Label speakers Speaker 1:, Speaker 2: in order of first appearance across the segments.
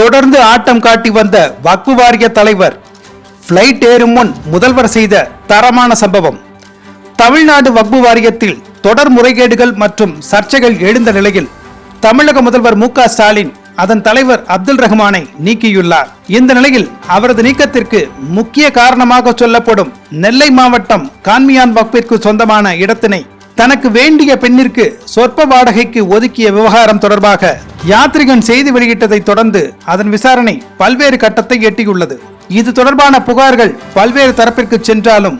Speaker 1: தொடர்ந்து ஆட்டம் காட்டி வந்த வக்பு வாரிய தலைவர் பிளைட் ஏறும் முன் முதல்வர் செய்த தரமான சம்பவம். தமிழ்நாடு வக்பு வாரியத்தில் தொடர் முறைகேடுகள் மற்றும் சர்ச்சைகள் எழுந்த நிலையில் தமிழக முதல்வர் மு க ஸ்டாலின் அதன் தலைவர் அப்துல் ரஹ்மானை நீக்கியுள்ளார். இந்த நிலையில் அவரது நீக்கத்திற்கு முக்கிய காரணமாக சொல்லப்படும் நெல்லை மாவட்டம் கான்மியான் வக்பிற்கு சொந்தமான இடத்தினை தனக்கு வேண்டிய பெண்ணிற்கு சொற்ப வாடகைக்கு ஒதுக்கிய விவகாரம் தொடர்பாக யாத்ரிகன் செய்தி வெளியிட்டதை தொடர்ந்து அதன் விசாரணை பல்வேறு கட்டத்தை எட்டியுள்ளது. இது தொடர்பான புகார்கள் பல்வேறு தரப்பிற்கு சென்றாலும்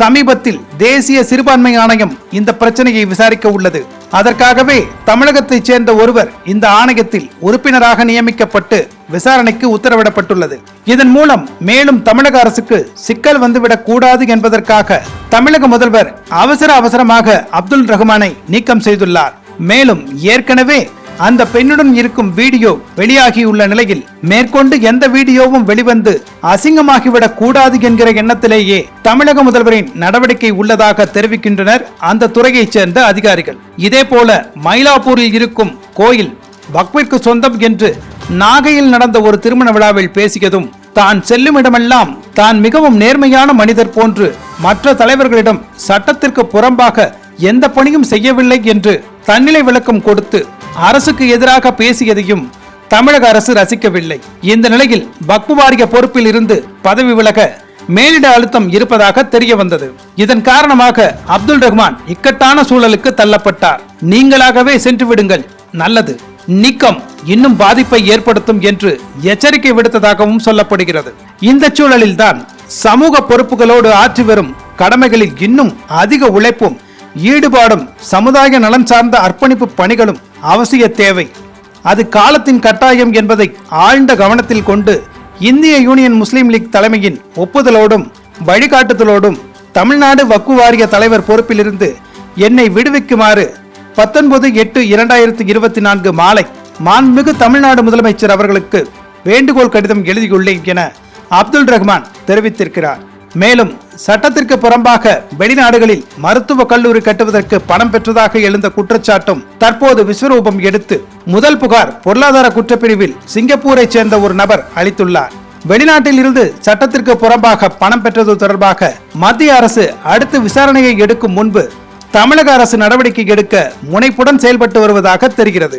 Speaker 1: சமீபத்தில் தேசிய சிறுபான்மை ஆணையம் இந்த பிரச்சனையை விசாரிக்க உள்ளது. அதற்காகவே தமிழகத்தைச் சேர்ந்த ஒருவர் இந்த ஆணையத்தில் உறுப்பினராக நியமிக்கப்பட்டு விசாரணைக்கு உத்தரவிடப்பட்டுள்ளது. இதன் மூலம் மேலும் தமிழக அரசுக்கு சிக்கல் வந்துவிடக் கூடாது என்பதற்காக தமிழக முதல்வர் அவசர அவசரமாக அப்துல் ரஹ்மானை நீக்கம் செய்துள்ளார். மேலும் ஏற்கனவே அந்த பெண்ணுடன் இருக்கும் வீடியோ வெளியாகியுள்ள நிலையில் மேற்கொண்டு எந்த வீடியோவும் வெளிவந்து அசிங்கமாகிவிடக் கூடாது என்கிற எண்ணத்திலேயே தமிழக முதல்வரின் நடவடிக்கை உள்ளதாக தெரிவிக்கின்றனர் அந்த துறையைச் சேர்ந்த அதிகாரிகள். இதேபோல மயிலாப்பூரில் இருக்கும் கோயில் பக்விற்கு சொந்தம் என்று நாகையில் நடந்த ஒரு திருமண விழாவில் பேசியதும் தான் செல்லும் இடமெல்லாம் தான் மிகவும் நேர்மையான மனிதர் போன்று மற்ற தலைவர்களிடம் சட்டத்திற்கு புறம்பாக எந்த பணியும் செய்யவில்லை என்று தன்னிலை விளக்கம் கொடுத்து அரசுக்கு எதிராக பேசியதையும் தமிழக அரசு ரசிக்கவில்லை. இந்த நிலையில் வக்பு வாரிய பொறுப்பில் இருந்து பதவி விலக மேலிட அழுத்தம் இருப்பதாக தெரிய வந்தது. இதன் காரணமாக அப்துல் ரஹ்மான் இக்கட்டான சூழலுக்கு தள்ளப்பட்டார். நீங்களாகவே சென்று விடுங்கள். நல்லது. நீக்கம் இன்னும் பாதிப்பை ஏற்படுத்தும் என்று எச்சரிக்கை விடுத்ததாகவும் சொல்லப்படுகிறது. இந்த சூழலில்தான் சமூக பொறுப்புகளோடு ஆற்றி வரும் கடமைகளில் இன்னும் அதிக உழைப்பும் ஈடுபாடும் சமுதாய நலன் சார்ந்த அர்ப்பணிப்பு பணிகளும் அவசிய தேவை. அது காலத்தின் கட்டாயம் என்பதை ஆழ்ந்த கவனத்தில் கொண்டு இந்திய யூனியன் முஸ்லீம் லீக் தலைமையின் ஒப்புதலோடும் வழிகாட்டுதலோடும் தமிழ்நாடு வக்கு வாரிய தலைவர் பொறுப்பிலிருந்து என்னை விடுவிக்குமாறு பத்தொன்பது எட்டு இரண்டாயிரத்தி இருபத்தி நான்கு மாலை மாண்புமிகு தமிழ்நாடு முதலமைச்சர் அவர்களுக்கு வேண்டுகோள் கடிதம் எழுதியுள்ளேன் என அப்துல் ரஹ்மான் தெரிவித்திருக்கிறார். மேலும் சட்டத்திற்கு புறம்பாக வெளிநாடுகளில் மருத்துவ கல்லூரி கட்டுவதற்கு பணம் பெற்றதாக எழுந்த குற்றச்சாட்டும் தற்போது விஸ்வரூபம் எடுத்து முதல் புகார் பொருளாதார குற்றப்பிரிவில் சிங்கப்பூரைச் சேர்ந்த ஒரு நபர் அளித்துள்ளார். வெளிநாட்டில் இருந்து சட்டத்திற்கு புறம்பாக பணம் பெற்றது தொடர்பாக மத்திய அரசு அடுத்து விசாரணையை எடுக்கும் முன்பு தமிழக அரசு நடவடிக்கை எடுக்க முனைப்புடன் செயல்பட்டு வருவதாக தெரிகிறது.